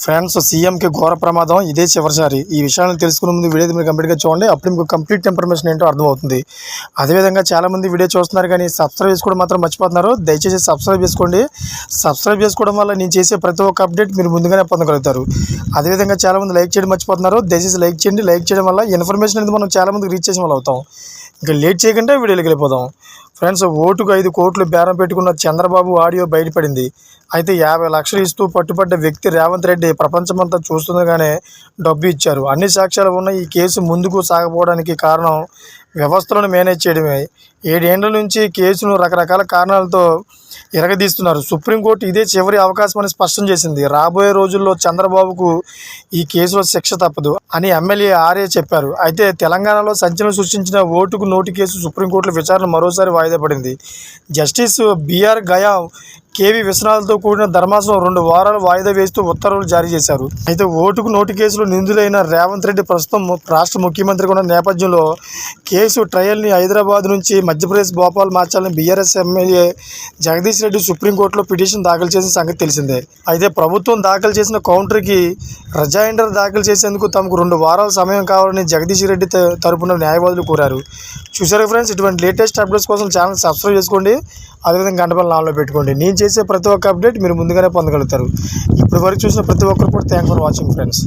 Friends సీఎంకి ఘోర ప్రమాదం. ఇదే చివరిసారి. ఈ విషయాలను తెలుసుకునే ముందు వీడియో మీరు కంప్లీట్గా చూడండి. అప్పుడు మీకు కంప్లీట్ ఇన్ఫర్మేషన్ ఏంటో అర్థమవుతుంది. అదేవిధంగా చాలామంది వీడియో చూస్తున్నారు కానీ సబ్స్క్రైబ్ చేసుకోవడం మాత్రం మర్చిపోతున్నారు. దయచేసి సబ్స్క్రైబ్ చేసుకోండి. సబ్స్క్రైబ్ చేసుకోవడం వల్ల నేను చేసే ప్రతి ఒక్క అప్డేట్ మీరు ముందుగానే పొందగలుగుతారు. అదేవిధంగా చాలామంది లైక్ చేయడం మర్చిపోతున్నారు. దయచేసి లైక్ చేయండి. లైక్ చేయడం వల్ల ఇన్ఫర్మేషన్ అనేది మనం చాలామందికి రీచ్ చేసిన వాళ్ళు అవుతాం. ఇంకా లేట్ చేయకుండా వీడియోలోకి వెళ్ళిపోదాం. ఫ్రెండ్స్ ఓటుకు ఐదు కోట్లు బేరం పెట్టుకున్న చంద్రబాబు ఆడియో బయటపడింది. అయితే యాభై లక్షలు ఇస్తూ పట్టుబడ్డ వ్యక్తి రేవంత్ రెడ్డి ప్రపంచమంతా చూస్తుండగానే డబ్బు ఇచ్చారు. అన్ని సాక్ష్యాలు ఉన్న ఈ కేసు ముందుకు సాగపోవడానికి కారణం వ్యవస్థలను మేనేజ్ చేయడమే. ఏడేండ్ల నుంచి కేసును రకరకాల కారణాలతో ఇరగదీస్తున్నారు. సుప్రీంకోర్టు ఇదే చివరి అవకాశం అని స్పష్టం చేసింది. రాబోయే రోజుల్లో చంద్రబాబుకు ఈ కేసులో శిక్ష తప్పదు అని ఎమ్మెల్యే ఆర్ఏ చెప్పారు. అయితే తెలంగాణలో సంచలనం సృష్టించిన ఓటుకు నోటు కేసు సుప్రీంకోర్టులో విచారణ మరోసారి వాయిదా పడింది. జస్టిస్ బిఆర్ గయా కేవీ విశ్వనాథ్తో కూడిన ధర్మాసనం రెండు వారాలు వాయిదా వేస్తూ ఉత్తర్వులు జారీ చేశారు. అయితే ఓటుకు నోటు కేసులో నిందులైన రేవంత్ రెడ్డి ప్రస్తుతం రాష్ట్ర ముఖ్యమంత్రిగా ఉన్న నేపథ్యంలో కేసు ట్రయల్ని హైదరాబాద్ నుంచి మధ్యప్రదేశ్ భోపాల్ మార్చాలని బీఆర్ఎస్ ఎమ్మెల్యే జగదీష్ రెడ్డి సుప్రీంకోర్టులో పిటిషన్ దాఖలు చేసిన సంగతి తెలిసిందే. అయితే ప్రభుత్వం దాఖలు చేసిన కౌంటర్కి రజాయిండర్ దాఖలు చేసేందుకు తమకు రెండు వారాల సమయం కావాలని జగదీష్ రెడ్డి తరపున న్యాయవాదులు కోరారు. చూసారు ఫ్రెండ్స్ ఇటువంటి లేటెస్ట్ అప్డేట్స్ కోసం ఛానల్ సబ్స్క్రైబ్ చేసుకోండి. అదేవిధంగా గంట నాలో పెట్టుకోండి. నేను చేసే ప్రతి ఒక్క అప్డేట్ మీరు ముందుగానే పొందగలుగుతారు. ఇప్పటి వరకు చూసిన ప్రతి ఒక్కరు కూడా థ్యాంక్ ఫర్ వాచింగ్ ఫ్రెండ్స్.